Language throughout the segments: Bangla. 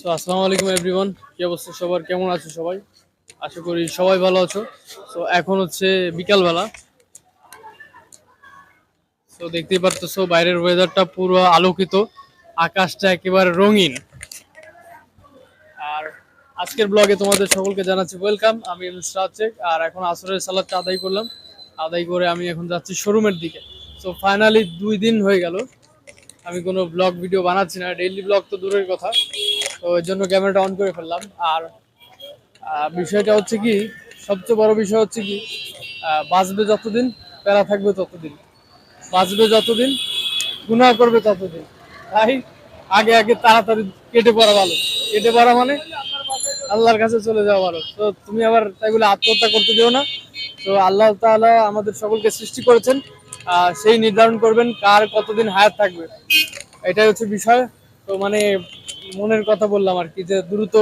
তো আসসালামু আলাইকুম এভরিওয়ান কি অবস্থা সবার? কেমন আছো সবাই? আশা করি সবাই ভালো আছো। তো এখন হচ্ছে বিকালবেলা। তো দেখতেই পারতেছো, বাইরের ওয়েদারটা পুরো আলোকিত। আকাশটা একেবারে রঙিন। আর আজকের ব্লগে তোমাদের সকলকে জানাচ্ছি ওয়েলকাম আমি শেখ, আর এখন আসরের সালাদটা আদায় করলাম। আদায় করে আমি এখন যাচ্ছি শোরুমের দিকে। তো ফাইনালি দুই দিন হয়ে গেল। আমি কোনো ব্লগ ভিডিও বানাচ্ছি না। ডেইলি ব্লগ তো দূরের কথা। তো জন্য ক্যামেরাটা অন করে ফেললাম। আর বিষয়টা হচ্ছে কি, সবচেয়ে বড় বিষয় হচ্ছে কি বাঁচবে যতদিন, প্যারা থাকবে ততদিন। বাঁচবে যতদিন গুণা করবে ততদিন। তাই আগে আগে তাড়াতাড়ি কেটে পড়া ভালো। কেটে পড়া মানে আল্লাহর কাছে চলে যাওয়া ভালো। তো তুমি আবার তাই বলে আত্মহত্যা করতে দিও না। তো আল্লাহ তাআলা আমাদের সকলকে সৃষ্টি করেছেন। সেই নির্ধারণ করবেন কার কতদিন হায়াত থাকবে। এটাই হচ্ছে বিষয়। তো মানে মনের কথা বললাম আর কি, যে দ্রুত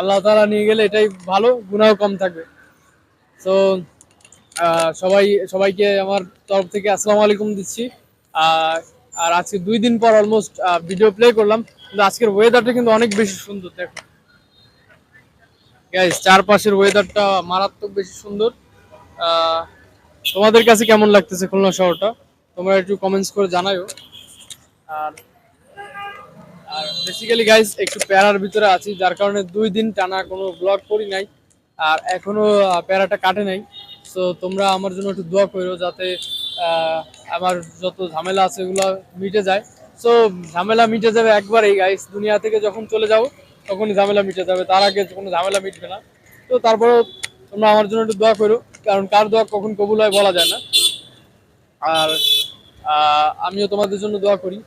আল্লাহ তাআলা নিয়ে গেলে এটাই ভালো গুণাও কম থাকবে। তো সবাই, সবাইকে আমার তরফ থেকে আসসালামু আলাইকুম দিচ্ছি। আর আজকে দুই দিন পর অলমোস্ট ভিডিও প্লে করলাম, কিন্তু আজকের ওয়েদারটা কিন্তু অনেক বেশি সুন্দর, দেখো। গাইস চারপাশের ওয়েদারটা মারাত্মক বেশি সুন্দর। তোমাদের কাছে কেমন লাগতেছে খুলনা শহরটা? তোমরা একটু কমেন্টস করে জানাইও আর আর বেসিক্যালি গাইস একটু প্যারার ভিতরে আছি, যার কারণে দুই দিন টানা কোনো ব্লগ করি নাই। আর এখনও প্যারাটা কাটে নাই। তো তোমরা আমার জন্য একটু দোয়া করো যাতে আমার যত ঝামেলা আছে এগুলো মিটে যায়। সো ঝামেলা মিটে যাবে একবারেই গাইস দুনিয়া থেকে যখন চলে যাব, তখনই ঝামেলা মিটে যাবে। তার আগে কোনো ঝামেলা মিটবে না। তো তারপরেও তোমরা আমার জন্য একটু দোয়া করো কারণ কার দোয়া কখন কবুল হয় বলা যায় না। আর আমিও তোমাদের জন্য দোয়া করি।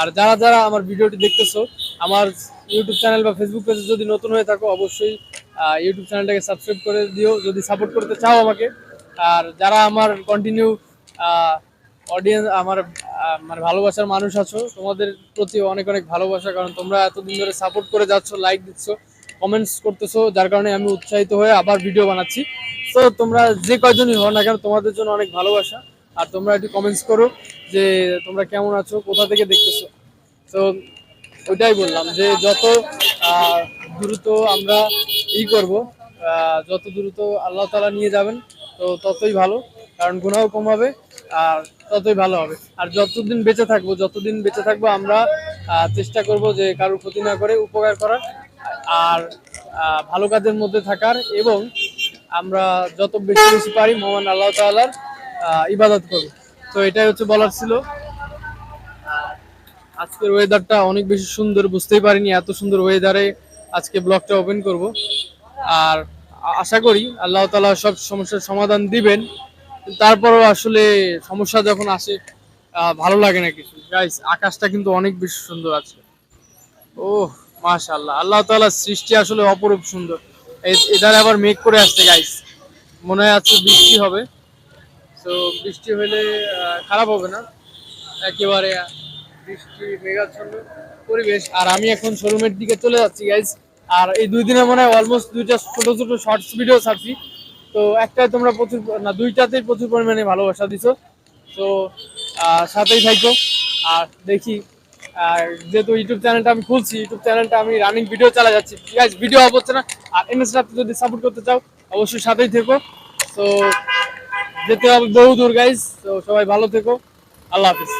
আর যারা যারা আমার ভিডিওটি দেখতেছো, আমার ইউটিউব চ্যানেল বা ফেসবুক পেজে যদি নতুন হয়ে থাকো, অবশ্যই ইউটিউব চ্যানেলটাকে সাবস্ক্রাইব করে দিও, যদি সাপোর্ট করতে চাও আমাকে। আর যারা আমার কন্টিনিউ অডিয়েন্স আমার মানে ভালোবাসার মানুষ আছো, তোমাদের প্রতি অনেক অনেক ভালোবাসা, কারণ তোমরা এতদিন ধরে সাপোর্ট করে যাচ্ছ লাইক দিচ্ছ কমেন্টস করতেছো, যার কারণে আমি উৎসাহিত হয়ে আবার ভিডিও বানাচ্ছি। তো তোমরা যে কয়জনই হও না কেন, তোমাদের জন্য অনেক ভালোবাসা। আর তোমরা একটু কমেন্টস করো যে তোমরা কেমন আছো কোথা থেকে দেখতেছো? তো ওইটাই বললাম যে যত দ্রুত আমরা ই করব যত দ্রুত আল্লাহ তালা নিয়ে যাবেন তো ততই ভালো কারণ গুণাও কম হবে আর ততই ভালো হবে। আর যতদিন বেঁচে থাকব যতদিন বেঁচে থাকব আমরা চেষ্টা করব যে কারোর ক্ষতি না করে উপকার করার আর ভালো কাজের মধ্যে থাকার এবং আমরা যত বেশি বেশি পারি মহান আল্লাহ আহ, ইবাদত করবে তো এটাই হচ্ছে বলার ছিল। আজকের ওয়েদারটা অনেক বেশি সুন্দর, বুঝতেই পারিনি এত সুন্দর ওয়েদারে আজকে ব্লগটা ওপেন করব। আর আশা করি আল্লাহ তাআলা সব সমস্যার সমাধান দিবেন। তারপরও আসলে সমস্যা যখন আসে ভালো লাগে না কিছু। গাইস আকাশটা কিন্তু অনেক বেশি সুন্দর আছে। ও মাশাআল্লাহ। আল্লাহ তাআলার সৃষ্টি আসলে অপরূপ সুন্দর। এধারে আবার মেঘ করে আসছে গাইস মনে হয় আজকে বৃষ্টি হবে। তো বৃষ্টি হলে খারাপ হবে না। একেবারে বৃষ্টি মেঘাচ্ছন্ন পরিবেশ। আর আমি এখন শোরুমের দিকে চলে যাচ্ছি গাইজ আর এই দুই দিনে মনে হয় অলমোস্ট দুইটা ছোটো ছোটো শর্টস ভিডিও ছাড়ছি। তো একটাই তোমরা প্রচুর, না, দুইটাতেই প্রচুর পরিমাণে ভালোবাসা দিছো। তো সাথেই থাকো আর দেখি, আর যেহেতু ইউটিউব চ্যানেলটা আমি খুলছি, ইউটিউব চ্যানেলটা আমি রানিং ভিডিও চালা যাচ্ছি। গাইজ ভিডিও হচ্ছে না। আর এমএস রাতে যদি সাপোর্ট করতে চাও, অবশ্যই সাথেই থেকো। তো যেতে হবে বহু দূর গাইজ তো সবাই ভালো থেকো। আল্লাহ হাফিজ।